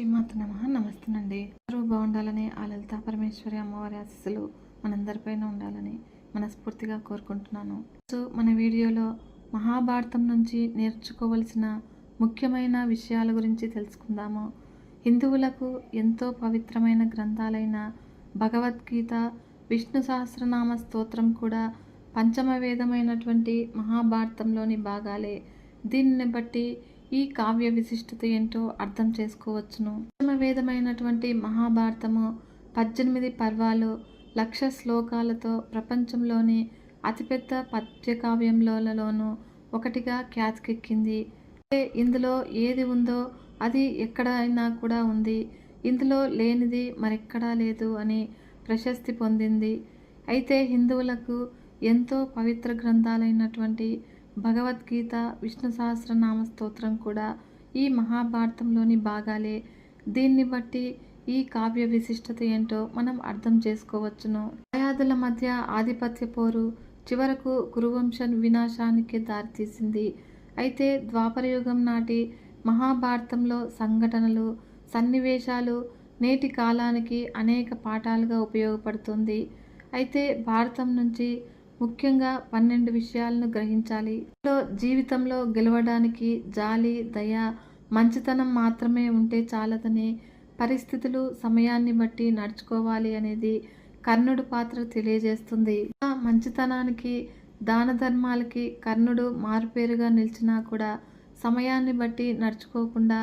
శ్రీమాత నమ నమస్తేనండి. అందరూ బాగుండాలని ఆ లలితా పరమేశ్వరి అమ్మవారి ఆశీస్సులు మనందరిపైన ఉండాలని మనస్ఫూర్తిగా కోరుకుంటున్నాను. సో మన వీడియోలో మహాభారతం నుంచి నేర్చుకోవలసిన ముఖ్యమైన విషయాల గురించి తెలుసుకుందాము. హిందువులకు ఎంతో పవిత్రమైన గ్రంథాలైన భగవద్గీత విష్ణు సహస్రనామ స్తోత్రం కూడా పంచమ వేదమైనటువంటి మహాభారతంలోని భాగాలే. దీనిని బట్టి ఈ కావ్య విశిష్టత ఏంటో అర్థం చేసుకోవచ్చును. వేదమైనటువంటి మహాభారతము పద్దెనిమిది పర్వాలు లక్ష శ్లోకాలతో ప్రపంచంలోని అతిపెద్ద పద్యకావ్యంలోనూ ఒకటిగా ఖ్యాతికెక్కింది. ఇందులో ఏది ఉందో అది ఎక్కడైనా కూడా ఉంది. ఇందులో లేనిది మరెక్కడా లేదు అని ప్రశస్తి పొందింది. అయితే హిందువులకు ఎంతో పవిత్ర గ్రంథాలైనటువంటి భగవద్గీత విష్ణు సహస్రనామ స్తోత్రం కూడా ఈ మహాభారతంలోని భాగాలే. దీన్ని బట్టి ఈ కావ్య విశిష్టత ఏంటో మనం అర్థం చేసుకోవచ్చును. దయాదుల మధ్య ఆధిపత్య పోరు చివరకు కురువంశ వినాశానికి దారితీసింది. అయితే ద్వాపరయుగం నాటి మహాభారతంలో సంఘటనలు సన్నివేశాలు నేటి కాలానికి అనేక పాఠాలుగా ఉపయోగపడుతుంది. అయితే భారతం నుంచి ముఖ్యంగా పన్నెండు విషయాలను గ్రహించాలి. ఇందులో జీవితంలో గెలవడానికి జాలి దయ మంచితనం మాత్రమే ఉంటే చాలదని పరిస్థితులు సమయాన్ని బట్టి నడుచుకోవాలి అనేది కర్ణుడు పాత్ర తెలియజేస్తుంది. ఆ మంచితనానికి దాన ధర్మాలకి కర్ణుడు మారుపేరుగా నిలిచినా కూడా సమయాన్ని బట్టి నడుచుకోకుండా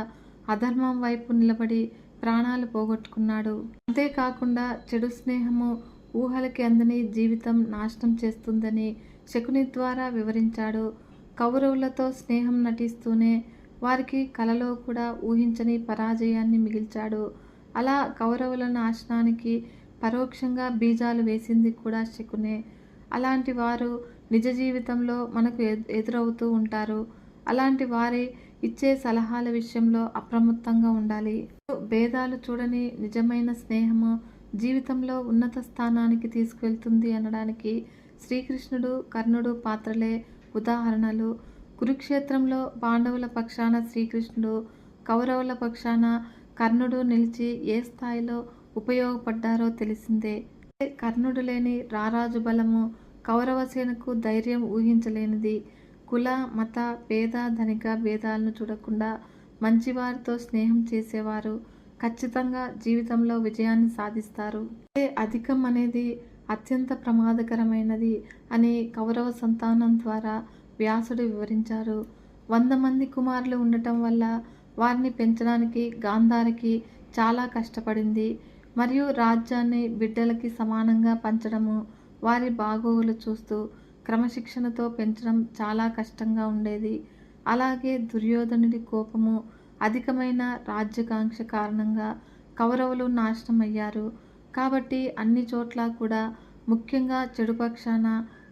అధర్మం వైపు నిలబడి ప్రాణాలు పోగొట్టుకున్నాడు. అంతేకాకుండా చెడు స్నేహము ఊహలకి అందని జీవితం నాశనం చేస్తుందని శకుని ద్వారా వివరించాడు. కౌరవులతో స్నేహం నటిస్తూనే వారికి కలలో కూడా ఊహించని పరాజయాన్ని మిగిల్చాడు. అలా కౌరవుల నాశనానికి పరోక్షంగా బీజాలు వేసింది కూడా శకునే. అలాంటి వారు నిజ జీవితంలో మనకు ఎదురవుతూ ఉంటారు. అలాంటి వారి ఇచ్చే సలహాల విషయంలో అప్రమత్తంగా ఉండాలి. భేదాలు చూడని నిజమైన స్నేహము జీవితంలో ఉన్నత స్థానానికి తీసుకెళ్తుంది అనడానికి శ్రీకృష్ణుడు కర్ణుడు పాత్రలే ఉదాహరణలు. కురుక్షేత్రంలో పాండవుల పక్షాన శ్రీకృష్ణుడు కౌరవుల పక్షాన కర్ణుడు నిలిచి ఏ స్థాయిలో ఉపయోగపడ్డారో తెలిసిందే. కర్ణుడు లేని రారాజు బలము కౌరవసేనకు ధైర్యం ఊహించలేనిది. కుల మత పేద ధనిక భేదాలను చూడకుండా మంచివారితో స్నేహం చేసేవారు. ఖచ్చితంగా జీవితంలో విజయాన్ని సాధిస్తారు. అధికం అనేది అత్యంత ప్రమాదకరమైనది అని కౌరవ సంతానం ద్వారా వ్యాసుడు వివరించారు. వంద మంది కుమారులు ఉండటం వల్ల వారిని పెంచడానికి గాంధారికి చాలా కష్టపడింది. మరియు రాజ్యాన్ని బిడ్డలకి సమానంగా పంచడము వారి బాగోగులు చూస్తూ క్రమశిక్షణతో పెంచడం చాలా కష్టంగా ఉండేది. అలాగే దుర్యోధనుడి కోపము అధికమైన రాజ్యకాంక్ష కారణంగా కౌరవులు నాశనం అయ్యారు కాబట్టి అన్ని చోట్ల కూడా ముఖ్యంగా చెడు పక్షాన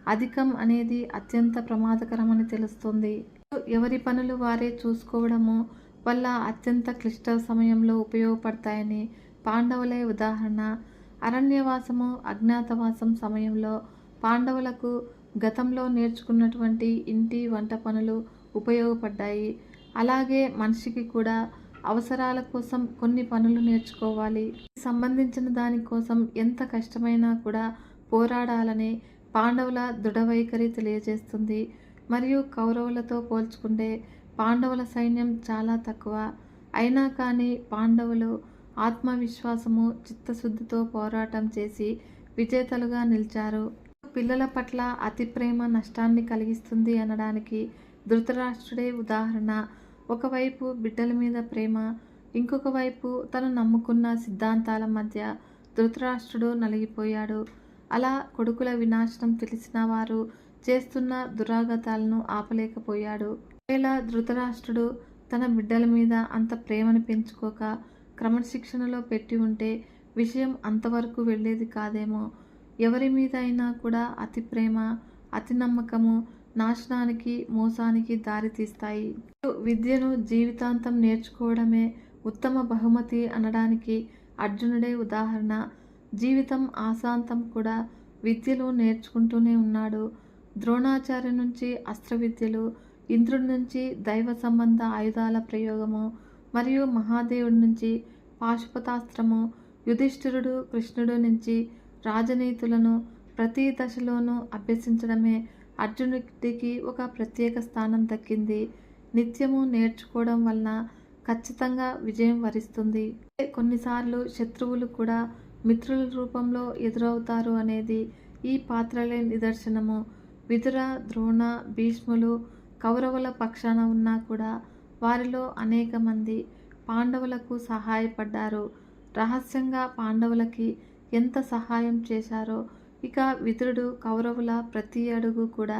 అధికం అనేది అత్యంత ప్రమాదకరమని తెలుస్తుంది. ఎవరి పనులు వారే చూసుకోవడము వల్ల అత్యంత క్లిష్ట సమయంలో ఉపయోగపడతాయని పాండవులే ఉదాహరణ. అరణ్యవాసము అజ్ఞాతవాసం సమయంలో పాండవులకు గతంలో నేర్చుకున్నటువంటి ఇంటి వంట పనులు ఉపయోగపడ్డాయి. అలాగే మనిషికి కూడా అవసరాల కోసం కొన్ని పనులు నేర్చుకోవాలి. సంబంధించిన దానికోసం ఎంత కష్టమైనా కూడా పోరాడాలని పాండవుల దృఢవైఖరి తెలియజేస్తుంది. మరియు కౌరవులతో పోల్చుకుంటే పాండవుల సైన్యం చాలా తక్కువ. అయినా కానీ పాండవులు ఆత్మవిశ్వాసము చిత్తశుద్ధితో పోరాటం చేసి విజేతలుగా నిలిచారు. పిల్లల పట్ల అతి ప్రేమ నష్టాన్ని కలిగిస్తుంది అనడానికి ధృతరాష్ట్రుడే ఉదాహరణ. ఒకవైపు బిడ్డల మీద ప్రేమ ఇంకొక వైపు తను నమ్ముకున్న సిద్ధాంతాల మధ్య ధృతరాష్ట్రుడు నలిగిపోయాడు. అలా కొడుకుల వినాశనం తెలిసిన వారు చేస్తున్న దురాగతాలను ఆపలేకపోయాడు. ఒకవేళ ధృతరాష్ట్రుడు తన బిడ్డల మీద అంత ప్రేమను పెంచుకోక క్రమశిక్షణలో పెట్టి ఉంటే విషయం అంతవరకు వెళ్ళేది కాదేమో. ఎవరి మీద అయినా కూడా అతి ప్రేమ అతి నమ్మకము నాశనానికి మోసానికి దారితీస్తాయి విద్యను జీవితాంతం నేర్చుకోవడమే ఉత్తమ బహుమతి అనడానికి అర్జునుడే ఉదాహరణ. జీవితం ఆశాంతం కూడా విద్యలు నేర్చుకుంటూనే ఉన్నాడు. ద్రోణాచార్య నుంచి అస్త్ర విద్యలు ఇంద్రుడి నుంచి దైవ సంబంధ ఆయుధాల ప్రయోగము మరియు మహాదేవుడి నుంచి పాశుపతాస్త్రము యుధిష్ఠిరుడు కృష్ణుడు నుంచి రాజనీతులను ప్రతి దశలోనూ అభ్యసించడమే అర్జునుడికి ఒక ప్రత్యేక స్థానం దక్కింది. నిత్యము నేర్చుకోవడం వలన ఖచ్చితంగా విజయం వరిస్తుంది. కొన్నిసార్లు శత్రువులు కూడా మిత్రుల రూపంలో ఎదురవుతారు అనేది ఈ పాత్రలే నిదర్శనము. విదుర ద్రోణ భీష్ములు కౌరవుల పక్షాన ఉన్నా కూడా వారిలో అనేక మంది పాండవులకు సహాయపడ్డారు. రహస్యంగా పాండవులకి ఎంత సహాయం చేశారో ఇక వితురుడు కౌరవుల ప్రతి అడుగు కూడా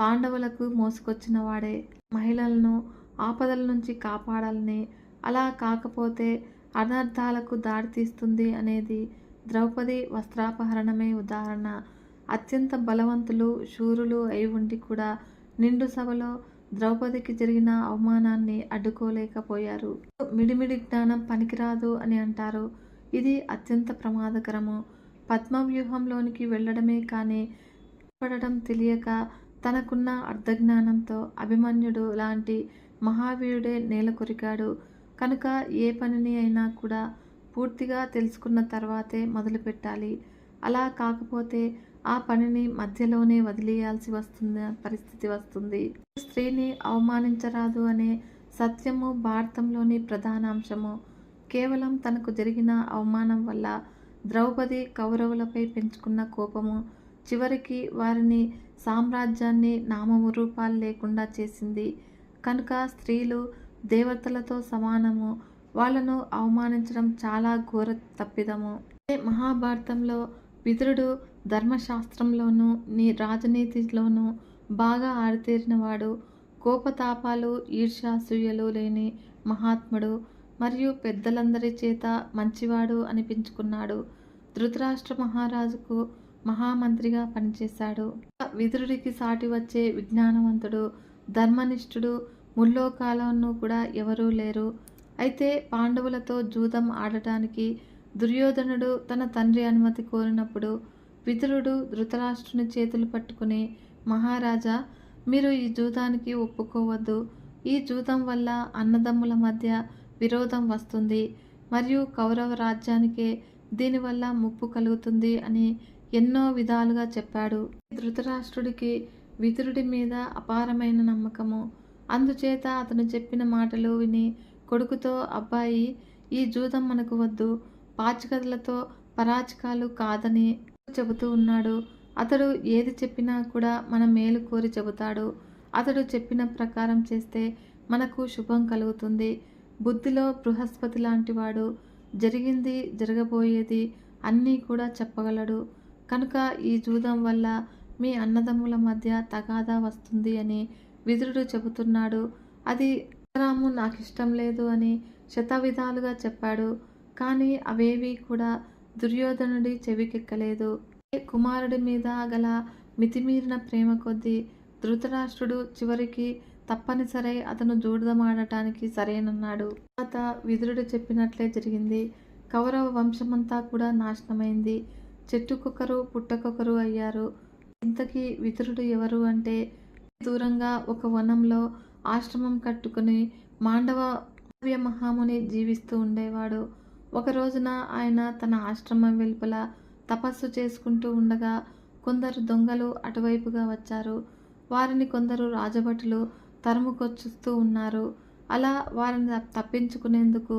పాండవులకు మోసుకొచ్చిన వాడే. మహిళలను ఆపదల నుంచి కాపాడాలని అలా కాకపోతే అనర్థాలకు దారితీస్తుంది అనేది ద్రౌపది వస్త్రాపహరణమే ఉదాహరణ. అత్యంత బలవంతులు శూరులు అయి ఉండి కూడా నిండు సభలో ద్రౌపదికి జరిగిన అవమానాన్ని అడ్డుకోలేకపోయారు. మిడిమిడి జ్ఞానం పనికిరాదు అని అంటారు. ఇది అత్యంత ప్రమాదకరము. పద్మవ్యూహంలోనికి వెళ్ళడమే కానీ పడడం తెలియక తనకున్న అర్ధజ్ఞానంతో అభిమన్యుడు లాంటి మహావీరుడే నేలకొరికాడు కనుక ఏ పనిని అయినా కూడా పూర్తిగా తెలుసుకున్న తర్వాతే మొదలుపెట్టాలి. అలా కాకపోతే ఆ పనిని మధ్యలోనే వదిలేయాల్సి వస్తున్న పరిస్థితి వస్తుంది. స్త్రీని అవమానించరాదు అనే సత్యము భారతంలోని ప్రధాన అంశము కేవలం తనకు జరిగిన అవమానం వల్ల ద్రౌపది కౌరవులపై పెంచుకున్న కోపము చివరికి వారిని సామ్రాజ్యాన్ని నామము రూపాలు లేకుండా చేసింది. కనుక స్త్రీలు దేవతలతో సమానము. వాళ్ళను అవమానించడం చాలా ఘోర తప్పిదము. మహాభారతంలో విదురుడు ధర్మశాస్త్రంలోనూ నీ రాజనీతిలోనూ బాగా ఆరితేరినవాడు. కోపతాపాలు ఈర్ష్యాసూయలు లేని మహాత్ముడు. మరియు పెద్దలందరి చేత మంచివాడు అనిపించుకున్నాడు. ధృతరాష్ట్ర మహారాజుకు మహామంత్రిగా పనిచేశాడు. విదురుడికి సాటి వచ్చే విజ్ఞానవంతుడు ధర్మనిష్ఠుడు ముల్లోకాలను కూడా ఎవరూ లేరు. అయితే పాండవులతో జూదం ఆడటానికి దుర్యోధనుడు తన తండ్రి అనుమతి కోరినప్పుడు విదురుడు ధృతరాష్ట్రుని చేతులు పట్టుకుని మహారాజా మీరు ఈ జూదానికి ఒప్పుకోవద్దు. ఈ జూదం వల్ల అన్నదమ్ముల మధ్య విరోధం వస్తుంది. మరియు కౌరవ రాజ్యానికే దీనివల్ల ముప్పు కలుగుతుంది అని ఎన్నో విధాలుగా చెప్పాడు. ధృతరాష్ట్రుడికి విదురుడి మీద అపారమైన నమ్మకము. అందుచేత అతను చెప్పిన మాటలు విని కొడుకుతో అబ్బాయి ఈ జూదం మనకు వద్దు. పాచికలతో పరాచకాలు కాదని చెబుతూ ఉన్నాడు. అతడు ఏది చెప్పినా కూడా మన మేలు కోరి చెబుతాడు. అతడు చెప్పిన ప్రకారం చేస్తే మనకు శుభం కలుగుతుంది. బుద్ధిలో బృహస్పతి లాంటివాడు జరిగింది జరగబోయేది అన్నీ కూడా చెప్పగలడు. కనుక ఈ జూదం వల్ల మీ అన్నదమ్ముల మధ్య తగాదా వస్తుంది అని విదురుడు చెబుతున్నాడు. అది రాము నాకు ఇష్టం లేదు అని శతవిధాలుగా చెప్పాడు. కానీ అవేవి కూడా దుర్యోధనుడి చెవికెక్కలేదు. కుమారుడి మీద గల మితిమీరిన ప్రేమ కొద్దీ ధృతరాష్ట్రుడు చివరికి తప్పనిసరి అతను జూడదమాడటానికి సరేనన్నాడు. తర్వాత విదురుడు చెప్పినట్లే జరిగింది. కౌరవ వంశమంతా కూడా నాశనమైంది. చెట్టుకొకరు పుట్టకొకరు అయ్యారు. ఇంతకీ విదురుడు ఎవరు అంటే దూరంగా ఒక వనంలో ఆశ్రమం కట్టుకుని మాండవ మహాముని జీవిస్తూ ఉండేవాడు. ఒక రోజున ఆయన తన ఆశ్రమం వెలుపల తపస్సు చేసుకుంటూ ఉండగా కొందరు దొంగలు అటువైపుగా వచ్చారు. వారిని కొందరు రాజభటులు తరుముకొచ్చుస్తూ ఉన్నారు. అలా వారిని తప్పించుకునేందుకు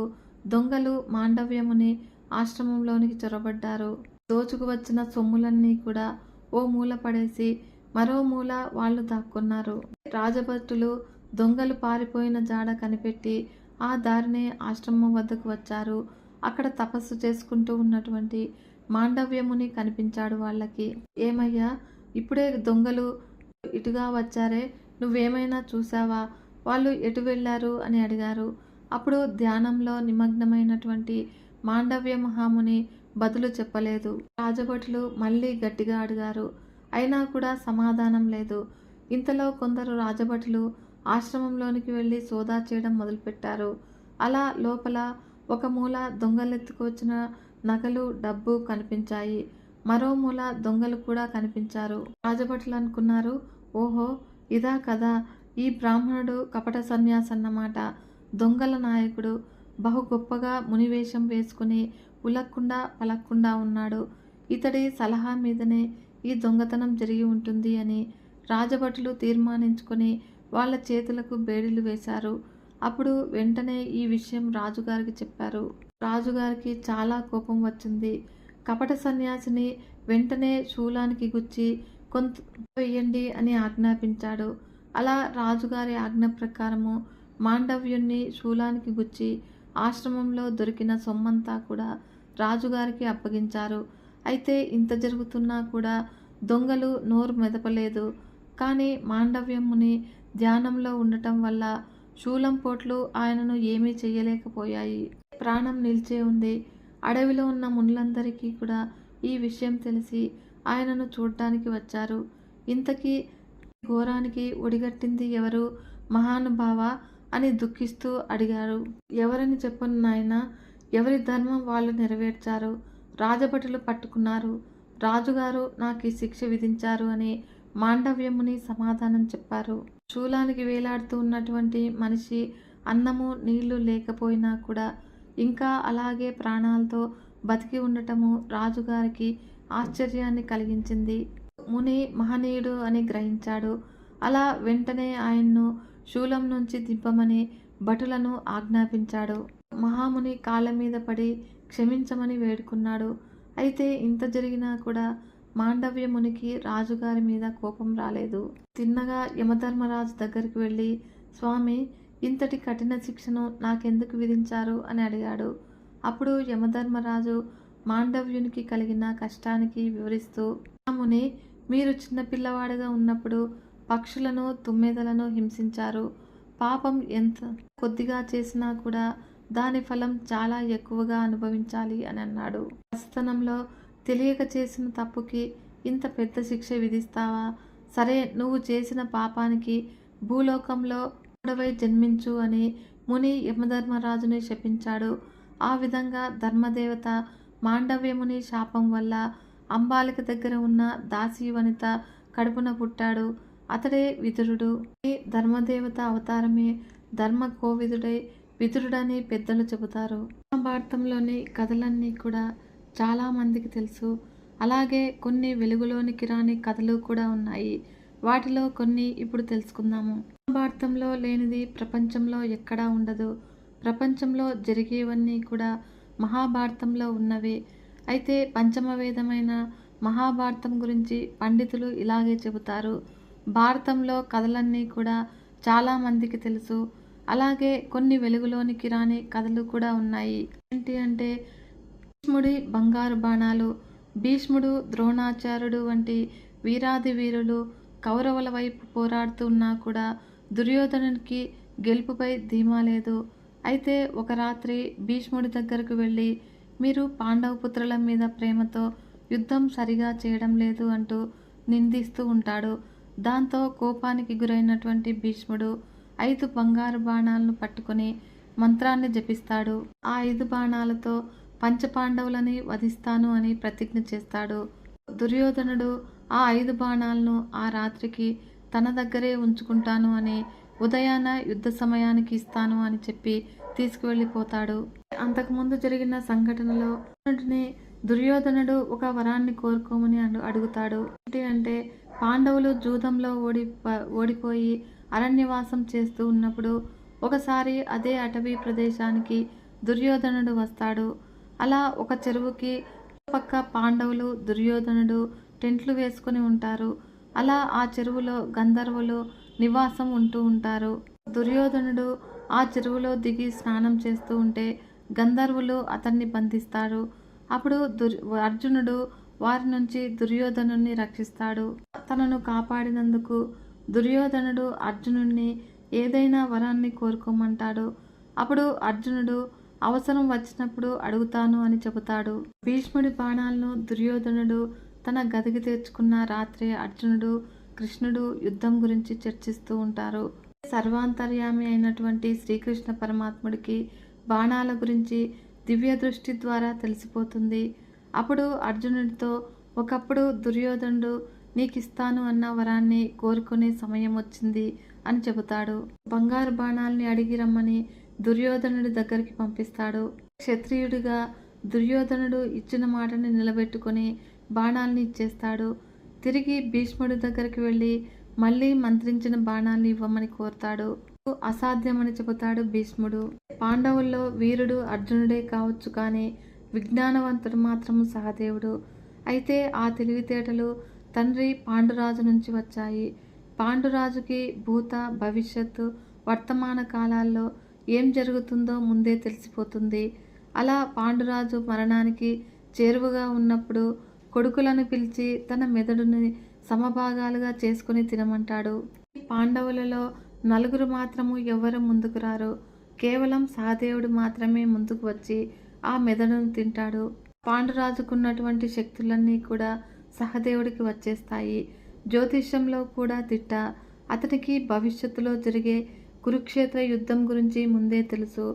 దొంగలు మాండవ్యముని ఆశ్రమంలోనికి చొరబడ్డారు. దోచుకు వచ్చిన సొమ్ములన్నీ కూడా ఓ మూల పడేసి మరో మూల వాళ్ళు దాక్కున్నారు. రాజభటులు దొంగలు పారిపోయిన జాడ కనిపెట్టి ఆ దారినే ఆశ్రమం వద్దకు వచ్చారు. అక్కడ తపస్సు చేసుకుంటూ ఉన్నటువంటి మాండవ్యముని కనిపించాడు వాళ్ళకి. ఏమయ్యా ఇప్పుడే దొంగలు ఇటుగా వచ్చారే నువ్వేమైనా చూసావా? వాళ్ళు ఎటు వెళ్ళారు అని అడిగారు. అప్పుడు ధ్యానంలో నిమగ్నమైనటువంటి మాండవ్య మహాముని బదులు చెప్పలేదు. రాజభటులు మళ్ళీ గట్టిగా అడిగారు. అయినా కూడా సమాధానం లేదు. ఇంతలో కొందరు రాజభటులు ఆశ్రమంలోనికి వెళ్ళి సోదా చేయడం మొదలుపెట్టారు. అలా లోపల ఒక మూల దొంగలెత్తుకొచ్చిన నగలు డబ్బు కనిపించాయి. మరో మూల దొంగలు కూడా కనిపించారు. రాజభటులు అనుకున్నారు ఓహో ఇదా కదా ఈ బ్రాహ్మణుడు కపట సన్యాసి అన్నమాట దొంగల నాయకుడు బహు గొప్పగా మునివేషం వేసుకుని ఉలక్కుండా పలక్కుండా ఉన్నాడు. ఇతడి సలహా మీదనే ఈ దొంగతనం జరిగి ఉంటుంది అని రాజభటులు తీర్మానించుకొని వాళ్ళ చేతులకు బేడీలు వేశారు. అప్పుడు వెంటనే ఈ విషయం రాజుగారికి చెప్పారు. రాజుగారికి చాలా కోపం వచ్చింది. కపట సన్యాసిని వెంటనే శూలానికి గుచ్చి కొంత వేయండి అని ఆజ్ఞాపించాడు. అలా రాజుగారి ఆజ్ఞ ప్రకారము మాండవ్యుణ్ణి శూలానికి గుచ్చి ఆశ్రమంలో దొరికిన సొమ్మంతా కూడా రాజుగారికి అప్పగించారు. అయితే ఇంత జరుగుతున్నా కూడా దొంగలు నోరు మెదపలేదు. కానీ మాండవ్యముని ధ్యానంలో ఉండటం వల్ల శూలం పోట్లు ఆయనను ఏమీ చేయలేకపోయాయి ప్రాణం నిలిచే ఉంది. అడవిలో ఉన్న మునులందరికీ కూడా ఈ విషయం తెలిసి ఆయనను చూడటానికి వచ్చారు. ఇంతకీ ఘోరానికి ఒడిగట్టింది ఎవరు? మహానుభావ అని దుఃఖిస్తూ అడిగారు. ఎవరని చెప్పను నాయన. ఎవరి ధర్మం వాళ్ళు నెరవేర్చారు? రాజభటులు పట్టుకున్నారు. రాజుగారు నాకు ఈ శిక్ష విధించారు అని మాండవ్యముని సమాధానం చెప్పారు. శూలానికి వేలాడుతూ ఉన్నటువంటి మనిషి అన్నము నీళ్ళు లేకపోయినా కూడా ఇంకా అలాగే ప్రాణాలతో బతికి ఉండటము రాజుగారికి ఆశ్చర్యాన్ని కలిగించింది. ముని మహనీయుడు అని గ్రహించాడు. అలా వెంటనే ఆయన్ను శూలం నుంచి దింపమని భటులను ఆజ్ఞాపించాడు. మహాముని కాళ్ళ మీద పడి క్షమించమని వేడుకున్నాడు. అయితే ఇంత జరిగినా కూడా మాండవ్య మునికి రాజుగారి మీద కోపం రాలేదు. తిన్నగా యమధర్మరాజు దగ్గరికి వెళ్ళి స్వామి ఇంతటి కఠిన శిక్షను నాకెందుకు విధించారు? అని అడిగాడు. అప్పుడు యమధర్మరాజు మాండవ్యునికి కలిగిన కష్టానికి వివరిస్తూ రాముని మీరు చిన్నపిల్లవాడుగా ఉన్నప్పుడు పక్షులను తుమ్మెదలను హింసించారు. పాపం ఎంత కొద్దిగా చేసినా కూడా దాని ఫలం చాలా ఎక్కువగా అనుభవించాలి అని అన్నాడు. ప్రస్తుతనంలో తెలియక చేసిన తప్పుకి ఇంత పెద్ద శిక్ష విధిస్తావా? సరే నువ్వు చేసిన పాపానికి భూలోకంలో మూడవై జన్మించు అని ముని యమధర్మరాజుని శపించాడు. ఆ విధంగా ధర్మదేవత మాండవ్యముని శాపం వల్ల అంబాలిక దగ్గర ఉన్న దాసీ వనిత కడుపున పుట్టాడు. అతడే విదురుడు. ధర్మదేవత అవతారమే ధర్మ కోవిదుడై విదురుడని పెద్దలు చెబుతారు. మహాభారతంలోని కథలన్నీ కూడా చాలా మందికి తెలుసు. అలాగే కొన్ని వెలుగులోనికి రాని కథలు కూడా ఉన్నాయి. వాటిలో కొన్ని ఇప్పుడు తెలుసుకుందాము. మహాభారతంలో లేనిది ప్రపంచంలో ఎక్కడా ఉండదు. ప్రపంచంలో జరిగేవన్నీ కూడా మహాభారతంలో ఉన్నవే. అయితే పంచమవేదమైన మహాభారతం గురించి పండితులు ఇలాగే చెబుతారు. భారతంలో కథలన్నీ కూడా చాలామందికి తెలుసు. అలాగే కొన్ని వెలుగులోనికి రాని కథలు కూడా ఉన్నాయి. ఏంటి అంటే భీష్ముడి బంగారు బాణాలు భీష్ముడు ద్రోణాచార్యుడు వంటి వీరాది వీరులు కౌరవుల వైపు పోరాడుతున్నా కూడా దుర్యోధనునికి గెలుపుపై ధీమా లేదు. అయితే ఒక రాత్రి భీష్ముడి దగ్గరకు వెళ్ళి మీరు పాండవ పుత్రుల మీద ప్రేమతో యుద్ధం సరిగా చేయడం లేదు అంటూ నిందిస్తూ ఉంటాడు. దాంతో కోపానికి గురైనటువంటి భీష్ముడు ఐదు బంగారు బాణాలను పట్టుకొని మంత్రాన్ని జపిస్తాడు. ఆ ఐదు బాణాలతో పంచపాండవులని వధిస్తాను అని ప్రతిజ్ఞ చేస్తాడు. దుర్యోధనుడు ఆ ఐదు బాణాలను ఆ రాత్రికి తన దగ్గరే ఉంచుకుంటాను అని ఉదయాన యుద్ధ సమయానికి ఇస్తాను అని చెప్పి తీసుకువెళ్ళిపోతాడు. అంతకుముందు జరిగిన సంఘటనలో దుర్యోధనుడు ఒక వరాన్ని కోరుకోమని అడుగుతాడు. ఏంటి అంటే పాండవులు జూదంలో ఓడి ఓడిపోయి అరణ్యవాసం చేస్తూ ఉన్నప్పుడు ఒకసారి అదే అటవీ ప్రదేశానికి దుర్యోధనుడు వస్తాడు. అలా ఒక చెరువుకి పక్క పాండవులు దుర్యోధనుడు టెంట్లు వేసుకుని ఉంటారు. అలా ఆ చెరువులో గంధర్వులు నివాసం ఉంటూ ఉంటారు. దుర్యోధనుడు ఆ చెరువులో దిగి స్నానం చేస్తూ ఉంటే గంధర్వులు అతన్ని బంధిస్తారు. అప్పుడు దుర్ అర్జునుడు వారి నుంచి దుర్యోధనుని రక్షిస్తాడు. తనను కాపాడినందుకు దుర్యోధనుడు అర్జునుడిని ఏదైనా వరాన్ని కోరుకోమంటాడు. అప్పుడు అర్జునుడు అవసరం వచ్చినప్పుడు అడుగుతాను అని చెబుతాడు. భీష్ముడి బాణాలను దుర్యోధనుడు తన గదికి తెచ్చుకున్న రాత్రి అర్జునుడు కృష్ణుడు యుద్ధం గురించి చర్చిస్తూ ఉంటారు. సర్వాంతర్యామి అయినటువంటి శ్రీకృష్ణ పరమాత్ముడికి బాణాల గురించి దివ్య దృష్టి ద్వారా తెలిసిపోతుంది. అప్పుడు అర్జునుడితో ఒకప్పుడు దుర్యోధనుడు నీకు ఇస్తాను అన్న వరాన్ని కోరుకునే సమయం వచ్చింది అని చెబుతాడు. బంగారు బాణాల్ని అడిగి రమ్మని దుర్యోధనుడి దగ్గరికి పంపిస్తాడు. క్షత్రియుడిగా దుర్యోధనుడు ఇచ్చిన మాటని నిలబెట్టుకొని బాణాల్ని ఇచ్చేస్తాడు. తిరిగి భీష్ముడి దగ్గరికి వెళ్ళి మళ్ళీ మంత్రించిన బాణాన్ని ఇవ్వమని కోరుతాడు. అసాధ్యమని చెబుతాడు భీష్ముడు. పాండవుల్లో వీరుడు అర్జునుడే కావచ్చు కానీ విజ్ఞానవంతుడు మాత్రం సహదేవుడు. అయితే ఆ తెలివితేటలు తండ్రి పాండురాజు నుంచి వచ్చాయి. పాండురాజుకి భూత భవిష్యత్తు వర్తమాన కాలాల్లో ఏం జరుగుతుందో ముందే తెలిసిపోతుంది. అలా పాండురాజు మరణానికి చేరువగా ఉన్నప్పుడు కొడుకులను పిలిచి తన మెదడుని సమభాగాలుగా చేసుకుని తినమంటాడు. పాండవులలో నలుగురు మాత్రము ఎవరు ముందుకు రారు. కేవలం సహదేవుడు మాత్రమే ముందుకు వచ్చి ఆ మెదడును తింటాడు. పాండురాజుకున్నటువంటి శక్తులన్నీ కూడా సహదేవుడికి వచ్చేస్తాయి. జ్యోతిష్యంలో కూడా తిట్ట. అతనికి భవిష్యత్తులో జరిగే కురుక్షేత్ర యుద్ధం గురించి ముందే తెలుసు.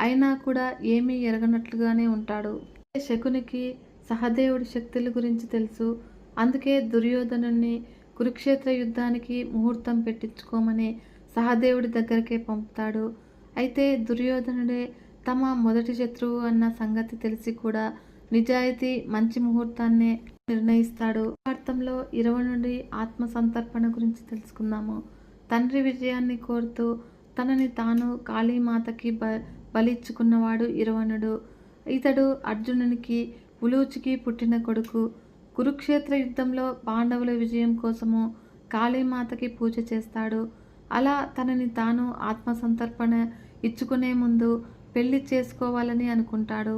అయినా కూడా ఏమీ ఎరగనట్లుగానే ఉంటాడు. శకునికి సహదేవుడి శక్తుల గురించి తెలుసు. అందుకే దుర్యోధనుని కురుక్షేత్ర యుద్ధానికి ముహూర్తం పెట్టించుకోమని సహదేవుడి దగ్గరికే పంపుతాడు. అయితే దుర్యోధనుడే తమ మొదటి శత్రువు అన్న సంగతి తెలిసి కూడా నిజాయితీ మంచి ముహూర్తాన్నే నిర్ణయిస్తాడు. అర్థంలో ఇరవై నుండి ఆత్మ సంతర్పణ గురించి తెలుసుకుందాము. తండ్రి విజయాన్ని కోరుతూ తనని తాను కాళీమాతకి బ బలిచ్చుకున్నవాడు ఇరవణుడు. ఇతడు అర్జునునికి ఉలూచికి పుట్టిన కొడుకు. కురుక్షేత్ర యుద్ధంలో పాండవుల విజయం కోసము కాళీమాతకి పూజ చేస్తాడు. అలా తనని తాను ఆత్మసంతర్పణ ఇచ్చుకునే ముందు పెళ్ళి చేసుకోవాలని అనుకుంటాడు.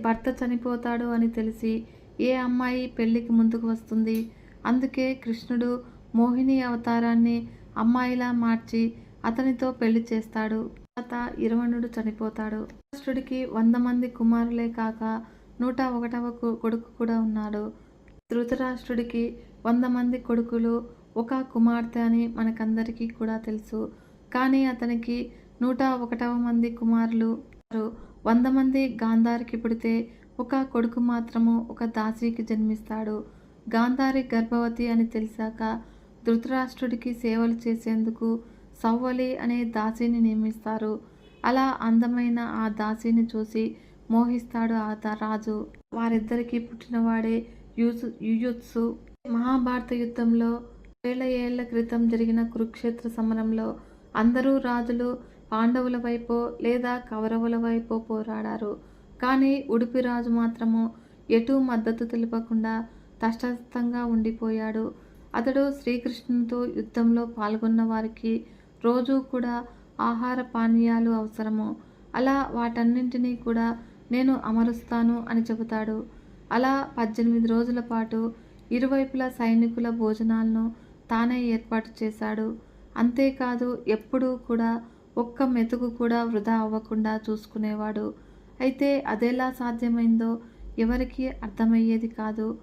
భర్త చనిపోతాడు అని తెలిసి ఏ అమ్మాయి పెళ్ళికి ముందుకు వస్తుంది? అందుకే కృష్ణుడు మోహిని అవతారాన్ని అమ్మాయిలా మార్చి అతనితో పెళ్ళి చేస్తాడు. తర్వాత ఇరవణుడు చనిపోతాడు. కృష్ణుడికి వంద మంది కుమారులే కాక నూట ఒకటవ కొడుకు కూడా ఉన్నాడు. ధృతరాష్ట్రుడికి వంద మంది కొడుకులు ఒక కుమార్తె అని మనకందరికీ కూడా తెలుసు. కానీ అతనికి నూట ఒకటవ మంది కుమారులు వంద మంది గాంధారికి పుడితే ఒక కొడుకు మాత్రము ఒక దాసీకి జన్మిస్తాడు. గాంధారి గర్భవతి అని తెలిసాక ధృతరాష్ట్రుడికి సేవలు చేసేందుకు సవ్వలి అనే దాసిని నియమిస్తారు. అలా అందమైన ఆ దాసిని చూసి మోహిస్తాడు ఆ రాజు. వారిద్దరికీ పుట్టినవాడే యూసు యుయుత్సు. మహాభారత యుద్ధంలో వేల ఏళ్ళ క్రితం జరిగిన కురుక్షేత్ర సమరంలో అందరూ రాజులు పాండవుల వైపో లేదా కౌరవుల వైపో పోరాడారు. కానీ ఉడిపి రాజు మాత్రము ఎటూ మద్దతు తెలుపకుండా తష్టస్థంగా ఉండిపోయాడు. అతడు శ్రీకృష్ణునితో యుద్ధంలో పాల్గొన్న వారికి రోజూ కూడా ఆహార పానీయాలు అవసరము. అలా వాటన్నింటినీ కూడా నేను అమరుస్తాను అని చెబుతాడు. అలా పద్దెనిమిది రోజుల పాటు ఇరువైపుల సైనికుల భోజనాలను తానే ఏర్పాటు చేశాడు. అంతేకాదు ఎప్పుడూ కూడా ఒక్క మెతుకు కూడా వృధా అవ్వకుండా చూసుకునేవాడు. అయితే అదెలా సాధ్యమైందో ఎవరికీ అర్థమయ్యేది కాదు.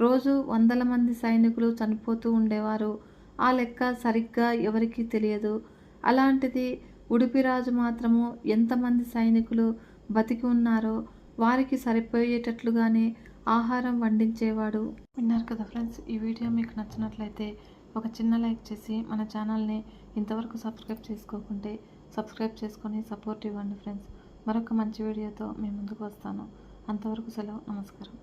రోజు వందల మంది సైనికులు చనిపోతూ ఉండేవారు. ఆ లెక్క సరిగ్గా ఎవరికీ తెలియదు. అలాంటిది ఉడిపిరాజు మాత్రము ఎంతమంది సైనికులు బతికి ఉన్నారో వారికి సరిపోయేటట్లుగానే ఆహారం వండించేవాడు. విన్నారు కదా ఫ్రెండ్స్ ఈ వీడియో మీకు నచ్చినట్లయితే ఒక చిన్న లైక్ చేసి మన ఛానల్ని ఇంతవరకు సబ్స్క్రైబ్ చేసుకోకుంటే సబ్స్క్రైబ్ చేసుకొని సపోర్ట్ ఇవ్వండి ఫ్రెండ్స్. మరొక మంచి వీడియోతో మీ ముందుకు వస్తాను. అంతవరకు సెలవు నమస్కారం.